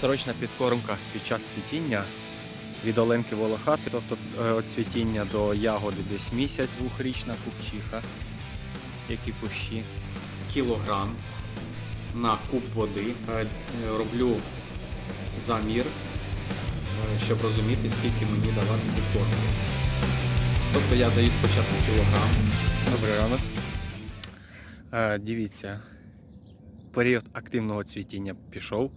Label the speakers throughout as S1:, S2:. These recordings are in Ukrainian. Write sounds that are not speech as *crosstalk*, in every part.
S1: Сорочна підкормка під час цвітіння від Оленки Волохати, тобто е, від цвітіння до ягоди десь місяць, двохрічна купчиха, які кущі. Кілограм на куб води. Е, е, Роблю замір, е, щоб розуміти, скільки мені давати підкормки. Тобто я даю спочатку кілограм. Добрий ранок. Е, Дивіться, період активного цвітіння пішов.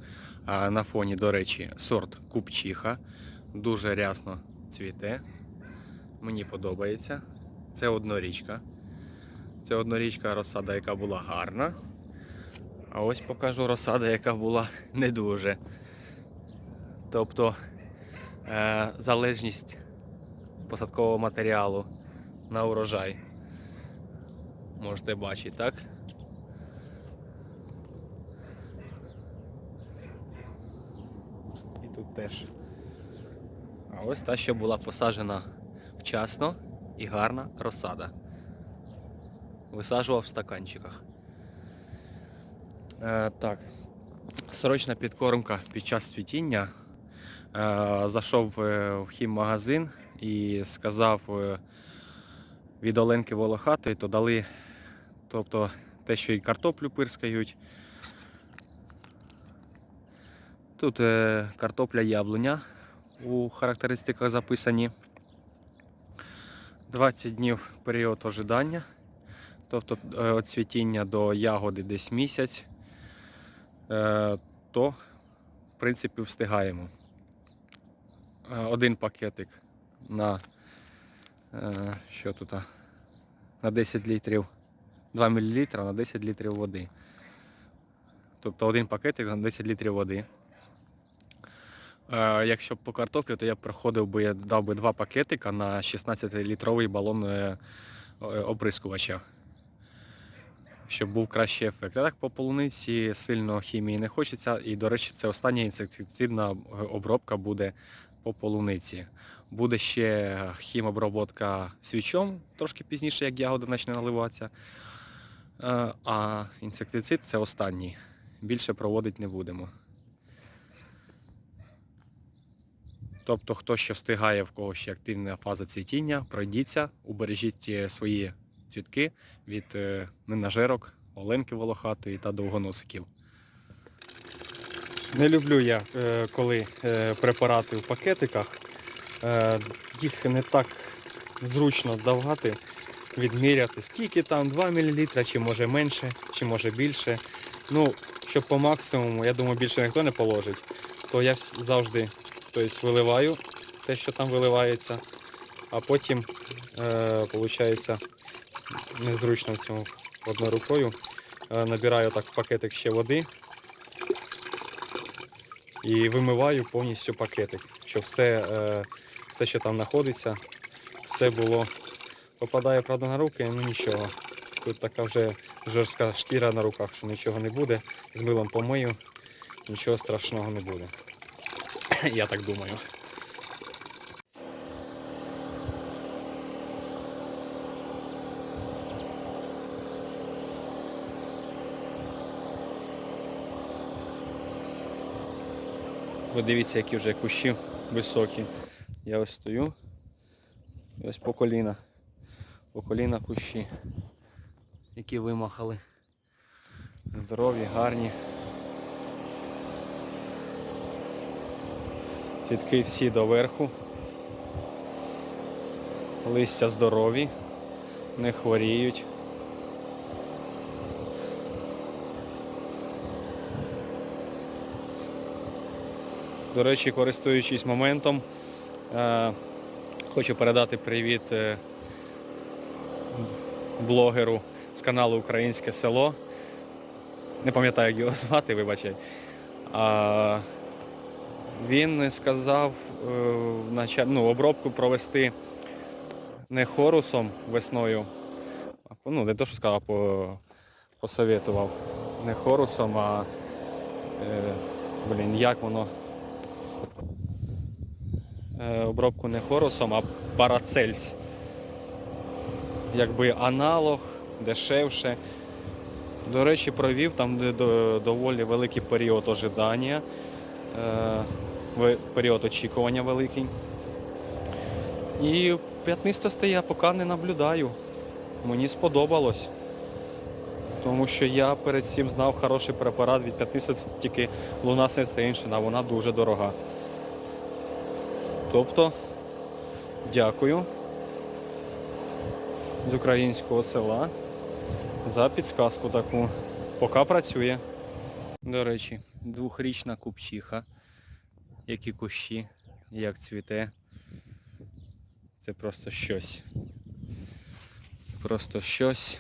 S1: На фоні, до речі, сорт купчиха. Дуже рясно цвіте. Мені подобається. Це однорічка. Це однорічка розсада, яка була гарна. А ось покажу розсада, яка була не дуже. Тобто е, залежність посадкового матеріалу на урожай. Можете бачити, так? І тут теж. А ось та, що була посаджена вчасно і гарна розсада. Висаджував в стаканчиках. Е, так. Срочна підкормка під час цвітіння. Е, зайшов е, в хіммагазин і сказав е, від Оленки Волохатої, то дали тобто, те, що і картоплю пирскають. Тут е, картопля яблуня у характеристиках записані. 20 днів період ожидання, тобто е, від цвітіння до ягоди десь місяць, е, то в принципі встигаємо. Один пакетик на що тут? На 10 літрів, 2 мл на 10 літрів води. Тобто один пакетик на 10 літрів води. Е, Якщо б по картоплі, то я б проходив би, дав би два пакетика на 16-літровий балон е, е, оприскувача. Щоб був кращий ефект. А так по полуниці сильно хімії не хочеться. І, до речі, це остання інсектицидна обробка буде по полуниці. Буде ще хімоброботка свічом, трошки пізніше, як ягода почне наливатися. А інсектицид це останній. Більше проводити не будемо. Тобто, хто ще встигає, в кого ще активна фаза цвітіння, пройдіться, убережіть е, свої цвітки від е, ненажерок, оленки волохатої та довгоносиків. Не люблю я, е, коли е, препарати в пакетиках. Е, Їх не так зручно давати, відміряти, скільки там, 2 мл, чи може менше, чи може більше. Ну, щоб по максимуму, я думаю, більше ніхто не положить, то я завжди тобто, виливаю те, що там виливається, а потім, е, виходить, незручно в цьому одною рукою. Е, набираю так в пакетик ще води і вимиваю повністю пакетик, щоб все, е, все що там знаходиться, все було. Попадає, правда, на руки, ну нічого. Тут така вже жорстка шкіра на руках, що нічого не буде. З милом помию, нічого страшного не буде. *laughs* Я так думаю. Ви дивіться, які вже кущі високі. Я ось стою. Ось по коліна. По коліна кущі, які вимахали. Здорові, гарні. Цвітки всі доверху. Листя здорові, не хворіють. До речі, користуючись моментом, е, хочу передати привіт е, блогеру з каналу Українське село. Не пам'ятаю, як його *laughs* звати, вибачай. Він сказав е, ну, обробку провести не хорусом весною. Ну, не то, що сказав, по, посоветував. Не хорусом, а е, блін, як воно. Е, обробку не хорусом, а парацельс. Якби аналог, дешевше. До речі, провів там доволі великий період ожидання. Е, період очікування великий. І п'ятнистосте я поки не наблюдаю. Мені сподобалось. Тому що я перед цим знав хороший препарат від п'ятнистості, тільки луна сенсейшн, а вона дуже дорога. Тобто, дякую з українського села за підсказку таку. Поки працює. До речі, двохрічна купчиха. Які кущі, як цвіте. Це просто щось. Просто щось.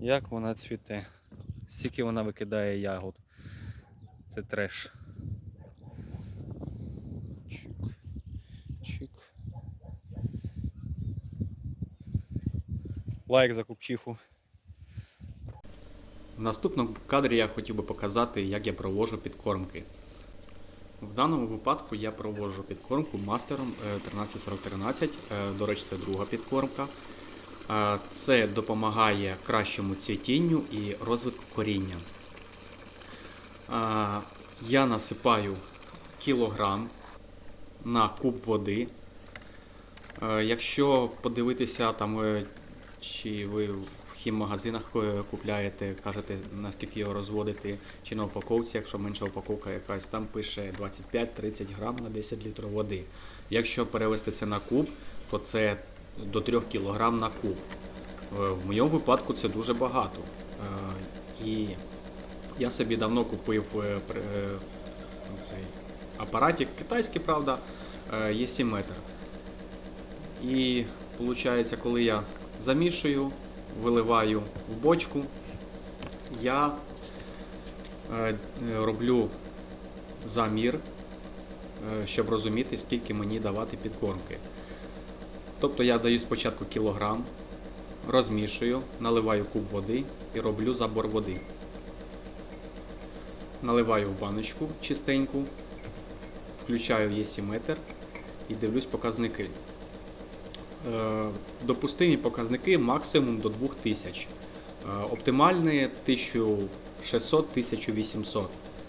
S1: Як вона цвіте. Скільки вона викидає ягод. Це треш. Чик. Чик. Лайк за купчиху.
S2: В наступному кадрі я хотів би показати, як я проводжу підкормки. В даному випадку я проводжу підкормку мастером е, 134013. Е, До речі, це друга підкормка. Е, Це допомагає кращому цвітінню і розвитку коріння. Е, Я насипаю кілограм на куб води. Е, Якщо подивитися там, е, чи ви хіммагазинах е, купляєте, кажете, наскільки його розводити, чи на упаковці, якщо менша упаковка якась, там пише 25-30 грам на 10 літрів води. Якщо перевести це на куб, то це до 3 кг на куб. Е, В моєму випадку це дуже багато. Е, І я собі давно купив цей апаратик китайський, правда, є 7 метр. І виходить, коли я замішую, виливаю в бочку, я е, роблю замір, е, щоб розуміти, скільки мені давати підкормки. Тобто я даю спочатку кілограм, розмішую, наливаю куб води і роблю забор води. Наливаю в баночку чистеньку, включаю єсіметр і дивлюсь показники. Е, Допустимі показники максимум до 2000. Е, Оптимальні 1600-1800.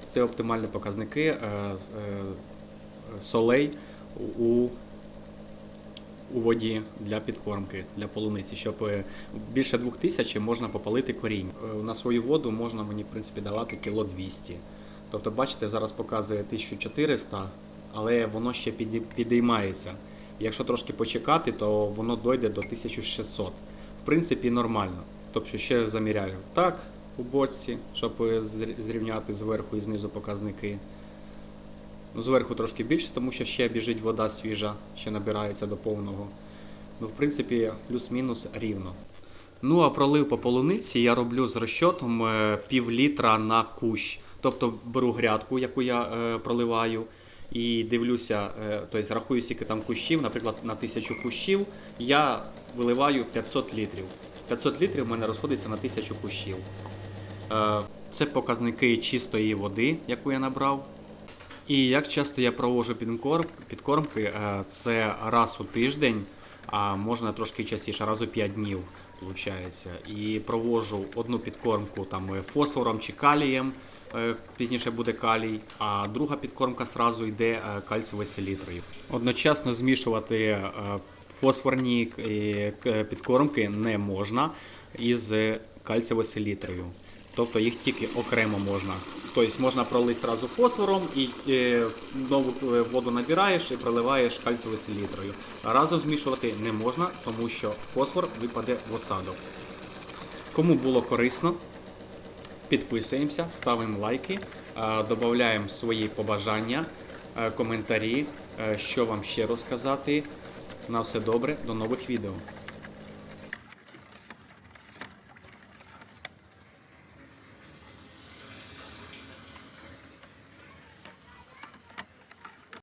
S2: Це оптимальні показники е, солей у, у воді для підкормки, для полуниці, щоб більше 2000 можна попалити корінь. На свою воду можна мені в принципі давати кіло 200. Тобто, бачите, зараз показує 1400, але воно ще підіймається. Якщо трошки почекати, то воно дойде до 1600. В принципі, нормально. Тобто ще заміряю так у бочці, щоб зрівняти зверху і знизу показники. Ну, зверху трошки більше, тому що ще біжить вода свіжа, ще набирається до повного. Ну, в принципі, плюс-мінус рівно. Ну, а пролив по полуниці я роблю з розчотом е, пів літра на кущ. Тобто беру грядку, яку я е, проливаю, і дивлюся, е, тобто рахую, скільки там кущів, наприклад, на 1000 кущів я виливаю 500 літрів. 500 літрів в мене розходиться на 1000 кущів. Е, Це показники чистої води, яку я набрав. І як часто я підкорм, підкормки, е, це раз у тиждень, а можна трошки частіше, раз у 5 днів. Виходить. І провожу одну підкормку там е, фосфором чи калієм, е, пізніше буде калій, а друга підкормка сразу йде е, кальцієвою селітрою. Одночасно змішувати фосфорні підкормки не можна із кальцієвою селітрою. Тобто їх тільки окремо можна. Тобто можна пролити одразу фосфором і е, нову е, воду набираєш і проливаєш кальцієвою селітрою. Разом змішувати не можна, тому що фосфор випаде в осадок. Кому було корисно, підписуємося, ставимо лайки, е, додаємо свої побажання, коментарі, що вам ще розказати. На все добре, до нових відео.